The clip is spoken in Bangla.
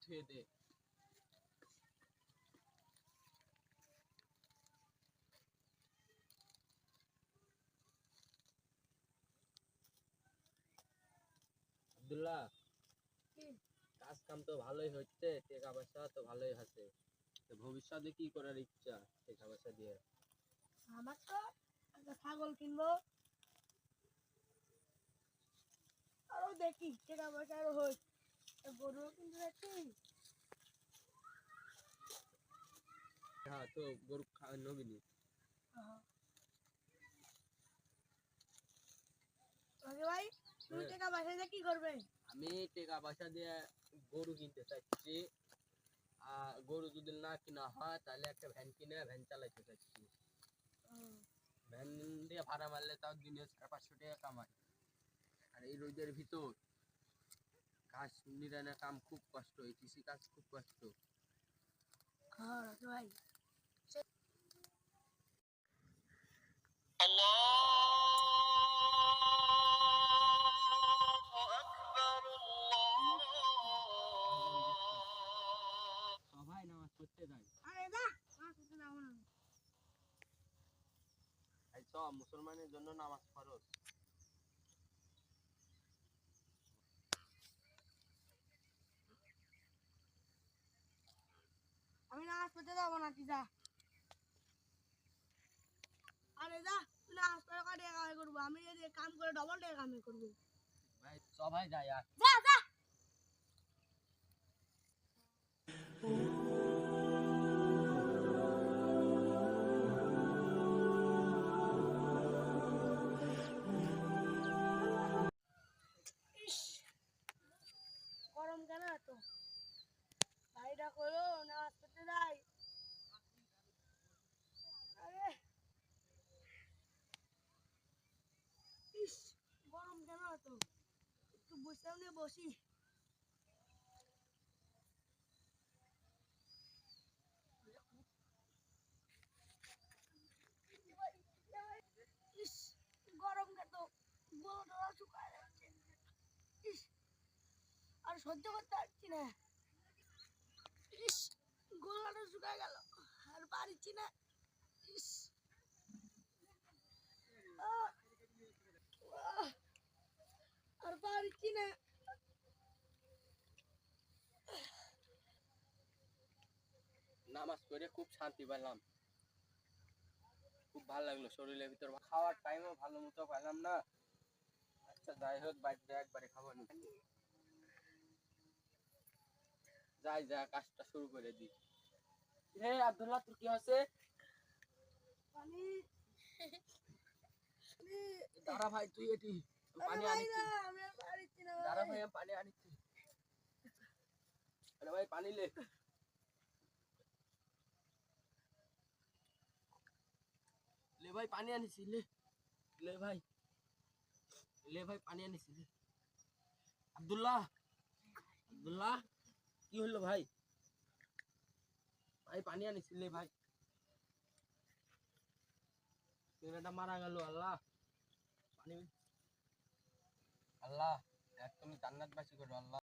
থুয়ে আব্দুল্লাহ কাজ কাম তো ভালোই হচ্ছে টাকা পয়সা তো ভালোই আছে। তো ভবিষ্যতে কি করার ইচ্ছা টাকা পয়সা দিয়ে? আমার তো একটা ছাগল কিনবো। আরও দেখি টাকা পয়সা আরও হয় গরুও কিনতে হ্যাঁ তো গরু নবীনি ভাই তুমি। টাকা পয়সা দিয়ে কি করবে? আমি টাকা পয়সা দিয়ে গরু কিনতে চাচ্ছি আর গরু যদি না কিনা হয় তাহলে একটা ভ্যান কিনে ভ্যান চালাইতে চাচ্ছি ভ্যান দিয়ে ভাড়া মারলে তাও দিনে চার পাঁচশো টাকা কামাই। আর এই রোদের ভিতর কাম খুব কষ্ট এই কৃষি কাজ খুব কষ্ট। হ্যাঁ ভাই। মুসলমানের জন্য নামাজ ফরজ। আমি পেতে যাব না তুই যা। আরে যা তুই কয় টাকা কামাই করব। আমি যদি কাম করে ডবল টাকা কামাই করব। ভাই সবাই যায় যা যা। ভাইটা করো নামাজ পড়তে যাই আরে। ইস, গরম কেন এত? একটু বসলাম নিয়ে বসি। ইস, গরম কত গলা শুকায় যাচ্ছে। ইস, আর সহ্য করতে পারছি না। নামাজ পড়ে খুব শান্তি পেলাম। খুব ভালো লাগল শরীরের ভিতর। খাওয়ার টাইমও ভালো মতো পেলাম না। আচ্ছা যাই হোক বাড়িতে একবারে খাব নি। যাই যা কাজটা শুরু করে দি। হে আব্দুল্লাহ তোর কি পানি। দাঁড়া ভাই তুই এটি পানি দাঁড়া ভাই। পানি আনিচ্ছি আরে ভাই পানি লে। লে ভাই পানি আনিছি লে। লে ভাই। লে ভাই পানি আনিছি আব্দুল্লাহ। আব্দুল্লাহ। কি হলো ভাই? ভাই, পানি আনিছিলে ভাই। ছেলেটা মারা গেল, আল্লাহ। পানি আল্লাহ তুমি জান্নাতবাসী করো আল্লাহ।